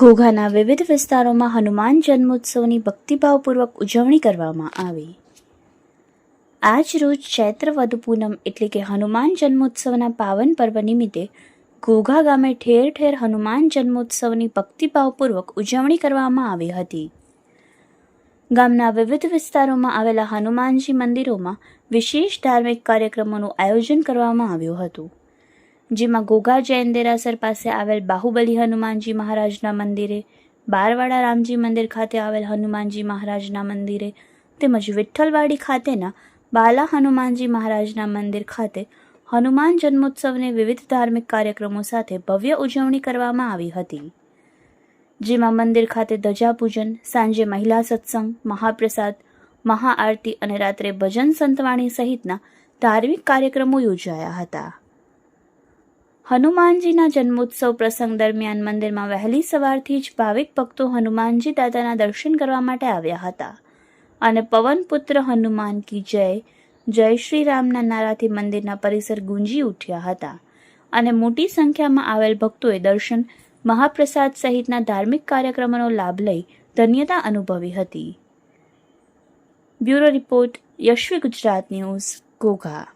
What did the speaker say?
ઘોઘાના વિવિધ વિસ્તારોમાં હનુમાન જન્મોત્સવની ભક્તિભાવપૂર્વક ઉજવણી કરવામાં આવી. આજ રોજ ચૈત્ર વદ પૂનમ એટલે કે હનુમાન જન્મોત્સવના પાવન પર્વ નિમિત્તે ઘોઘા ગામે ઠેર ઠેર હનુમાન જન્મોત્સવની ભક્તિભાવપૂર્વક ઉજવણી કરવામાં આવી હતી. ગામના વિવિધ વિસ્તારોમાં આવેલા હનુમાનજી મંદિરોમાં વિશેષ ધાર્મિક કાર્યક્રમોનું આયોજન કરવામાં આવ્યું હતું. જેમાં ઘોઘા જૈન દેરાસર પાસે આવેલ બાહુબલી હનુમાનજી મહારાજના મંદિરે, બારવાડા રામજી મંદિર ખાતે આવેલ હનુમાનજી મહારાજના મંદિરે તેમજ વિઠ્ઠલવાડી ખાતેના બાલા હનુમાનજી મહારાજના મંદિર ખાતે હનુમાન જન્મોત્સવને વિવિધ ધાર્મિક કાર્યક્રમો સાથે ભવ્ય ઉજવણી કરવામાં આવી હતી. જેમાં મંદિર ખાતે ધજાપૂજન, સાંજે મહિલા સત્સંગ, મહાપ્રસાદ, મહાઆરતી અને રાત્રે ભજન સંતવાણી સહિતના ધાર્મિક કાર્યક્રમો યોજાયા હતા. હનુમાનજીના જન્મોત્સવ પ્રસંગ દરમિયાન મંદિરમાં વહેલી સવારથી જ ભાવિક ભક્તો હનુમાનજી દાદાના દર્શન કરવા માટે આવ્યા હતા. અને પવનપુત્ર હનુમાન કી જય જય શ્રી રામના નારાથી મંદિરના પરિસર ગુંજી ઉઠ્યા હતા. અને મોટી સંખ્યામાં આવેલ ભક્તોએ દર્શન, મહાપ્રસાદ સહિતના ધાર્મિક કાર્યક્રમોનો લાભ લઈ ધન્યતા અનુભવી હતી. Bureau report Yashvi Gujarat news, Ghogha.